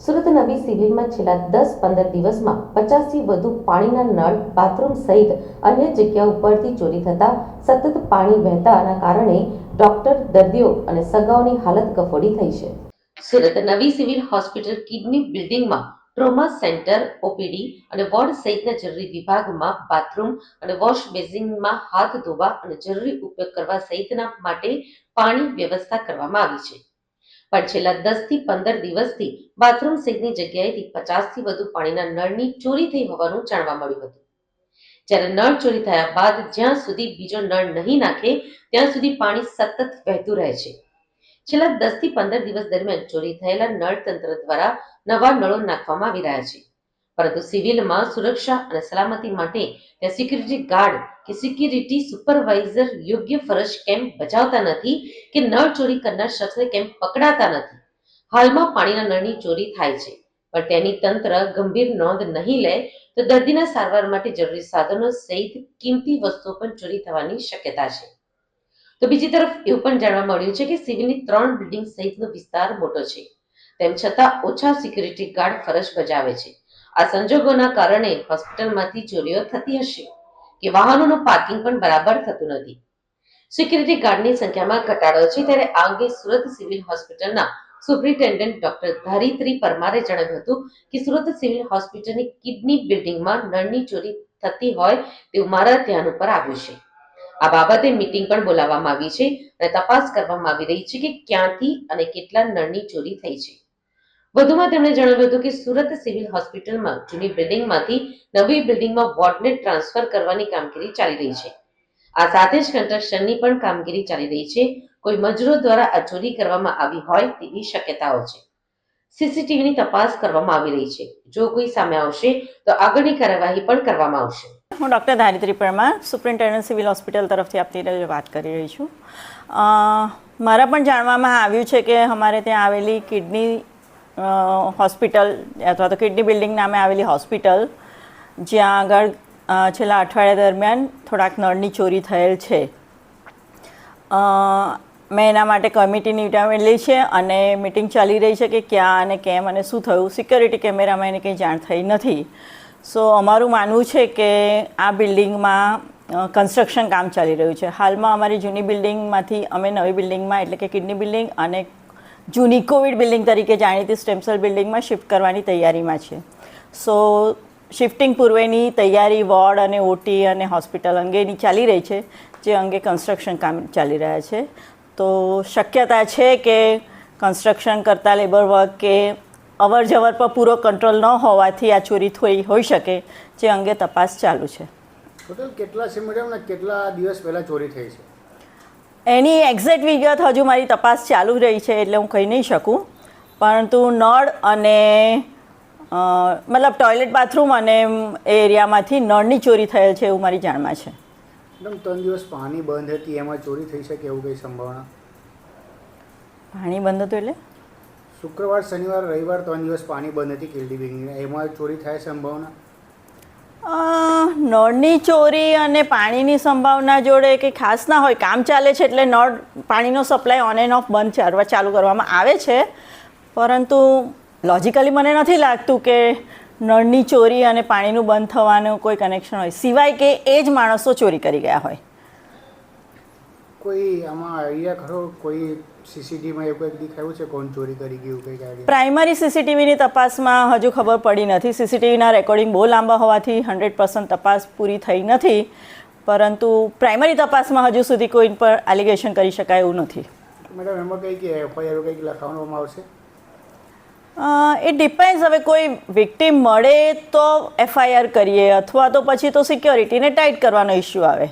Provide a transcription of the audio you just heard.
સુરત નવી સિવિલમાં છેલ્લા દસ પંદર દિવસમાં પચાસથી વધુ પાણીના નળ, બાથરૂમ સહિત અન્ય જગ્યા ઉપરથી ચોરી થતા સતત પાણી વહેતાના કારણે ડોક્ટર દર્દીઓ અને સગાઓની હાલત કફોડી થઈ છે. સુરત નવી સિવિલ હોસ્પિટલ કિડની બિલ્ડિંગમાં ટ્રોમા સેન્ટર, ઓપીડી અને વોર્ડ સહિતના જરૂરી વિભાગમાં બાથરૂમ અને વોશ બેસિનમાં હાથ ધોવા અને જરૂરી ઉપયોગ કરવા સહિતના માટે પાણી વ્યવસ્થા કરવામાં આવી છે. પણ છેલ્લા દસથી પંદર દિવસથી બાથરૂમ સહિતની જગ્યાએથી પચાસથી વધુ પાણીના નળની ચોરી થઈ હોવાનું જાણવા મળ્યું હતું. જ્યારે નળ ચોરી થયા બાદ જ્યાં સુધી બીજો નળ નહીં નાખે, ત્યાં સુધી પાણી સતત વહેતું રહે છે. છેલ્લા દસથી પંદર દિવસ દરમિયાન ચોરી થયેલા નળ તંત્ર દ્વારા નવા નળો નાખવામાં આવી રહ્યા છે. પરંતુ સિવિલમાં સુરક્ષા અને સલામતી માટે ત્યાં સિક્યુરિટી ગાર્ડ કે સિક્યુરિટી સુપરવાઇઝર યોગ્ય ફરજ કેમ બજાવતા નથી કે નળ ચોરી કરનાર શખ્સને કેમ પકડાતા નથી? હાલમાં પાણીના નળની ચોરી થાય છે, પણ તેની તંત્ર ગંભીર નોંધ નહીં લે તો દર્દીના સારવાર માટે જરૂરી સાધનો સહિત કિંમતી વસ્તુઓ પણ ચોરી થવાની શક્યતા છે. તો બીજી તરફ એવું પણ જાણવા મળ્યું છે કે સિવિલની ત્રણ બિલ્ડિંગ સહિતનો વિસ્તાર મોટો છે, તેમ છતાં ઓછા સિક્યુરિટી ગાર્ડ ફરજ બજાવે છે. આ સંજોગોના કારણે હોસ્પિટલમાંથી ચોરીઓ થતી હશે કે વાહનોનું પાર્કિંગ પણ બરાબર થતું નથી. સિક્યુરિટી ગાર્ડની સંખ્યામાં ઘટાડો છે ત્યારે આ અંગે સુરત સિવિલ હોસ્પિટલના સુપ્રિન્ટેન્ડન્ટ ડોક્ટર ધારિત્રી પરમારે જણાવ્યું હતું કે સુરત સિવિલ હોસ્પિટલની કિડની બિલ્ડિંગમાં નળની ચોરી થતી હોય તેવું મારા ધ્યાન ઉપર આવ્યું છે. આ બાબતે મીટિંગ પણ બોલાવવામાં આવી છે અને તપાસ કરવામાં આવી રહી છે કે ક્યાંથી અને કેટલા નળની ચોરી થઈ છે. વધુમાં તેમણે જણાવ્યું હતું કે સુરત સિવિલ હોસ્પિટલમાં જૂની બિલ્ડિંગમાંથી નવી બિલ્ડિંગમાં વોર્ડને ટ્રાન્સફર કરવાની કામગીરી ચાલી રહી છે. આ સાથે જ કન્સ્ટ્રક્શનની પણ કામગીરી ચાલી રહી છે. કોઈ મજૂરો દ્વારા આ ચોરી કરવામાં આવી હોય તેવી શક્યતાઓ છે. સીસીટીવીની તપાસ કરવામાં આવી રહી છે. જો કોઈ સામે આવશે તો આગળની કાર્યવાહી પણ કરવામાં આવશે. હું doctor Dharitri Parmar, superintendent civil hospital તરફથી આપની વાત કરી રહી છું. મારા પણ જાણવામાં આવ્યું છે કે અમારે ત્યાં આવેલી કિડની હોસ્પિટલ અથવા તો કિડની બિલ્ડિંગ નામે આવેલી હોસ્પિટલ, જ્યાં આગળ છેલ્લા અઠવાડિયા દરમિયાન થોડાક નળની ચોરી થયેલ છે. મેં એના માટે કમિટીની વિટામિન છે અને મિટિંગ ચાલી રહી છે કે ક્યાં અને કેમ અને શું થયું. સિક્યોરિટી કેમેરામાં એને કંઈ જાણ થઈ નથી. સો, અમારું માનવું છે કે આ બિલ્ડિંગમાં કન્સ્ટ્રક્શન કામ ચાલી રહ્યું છે. હાલમાં અમારી જૂની બિલ્ડિંગમાંથી અમે નવી બિલ્ડિંગમાં, એટલે કે કિડની બિલ્ડિંગ અને જૂની કોવિડ બિલ્ડિંગ તરીકે જાણીતી સ્ટેમસેલ બિલ્ડિંગમાં શિફ્ટ કરવાની તૈયારીમાં છે. સો શિફ્ટિંગ પૂર્વેની તૈયારી, વોર્ડ અને ઓટી અને હોસ્પિટલ અંગેની ચાલી રહી છે, જે અંગે કન્સ્ટ્રક્શન કામ ચાલી રહ્યા છે. તો શક્યતા છે કે કન્સ્ટ્રક્શન કરતાં લેબર વર્ક કે અવર જવર પર પૂરો કંટ્રોલ ન હોવાથી આ ચોરી થઈ, હોઈ શકે, જે અંગે તપાસ ચાલુ છે. કેટલા કેટલા દિવસ પહેલાં ચોરી થઈ છે? એની એક્ઝેક્ટ વિગત હજુ મારી તપાસ ચાલુ રહી છે એટલે હું કહી નહીં શકું. પરંતુ નળ અને મતલબ ટોયલેટ બાથરૂમ અને એ એરિયામાંથી નળની ચોરી થયેલ છે એવું મારી જાણમાં છે. મેડમ ત્રણ દિવસ પાણી બંધ હતી એમાં ચોરી થઈ શકે એવું કંઈ સંભાવના? પાણી બંધ હતું એટલે? શુક્રવાર શનિવાર રવિવાર ત્રણ દિવસ પાણી બંધ હતી કિલ્ડી બિલ્ડિંગ એમાં ચોરી થાય સંભાવના? નળની ચોરી અને પાણીની સંભાવના જોડે કંઈ ખાસ ના હોય. કામ ચાલે છે એટલે નળ, પાણીનો સપ્લાય ઓન એન્ડ ઓફ બંધ ચાલવા ચાલુ કરવામાં આવે છે. પરંતુ લોજિકલી મને નથી લાગતું કે નળની ચોરી અને પાણીનું બંધ થવાનું કોઈ કનેક્શન હોય. સિવાય કે એ જ માણસો ચોરી કરી ગયા હોય. કોઈ આમાં આઈડિયા ખરો? કોઈ સીસીટીવીમાં એવું કંઈક દેખાયું છે? કોણ ચોરી કરી ગયું કંઈક આઈડિયા? પ્રાઇમરી સીસીટીવીની તપાસમાં હજુ ખબર પડી નથી. સીસીટીવીના રેકોર્ડિંગ બહુ લાંબા હોવાથી હંડ્રેડ પર્સન્ટ તપાસ પૂરી થઈ નથી. પરંતુ પ્રાઇમરી તપાસમાં હજુ સુધી કોઈ પર એલિગેશન કરી શકાય એવું નથી. મેડમ એમાં કંઈક એફઆઈઆર કંઈક લખાવવામાં આવશે? એ ડિપેન્ડ હવે કોઈ વિક્ટીમ મળે તો એફઆઈઆર કરીએ અથવા તો પછી તો સિક્યોરિટીને ટાઈટ કરવાનો ઇસ્યુ આવે.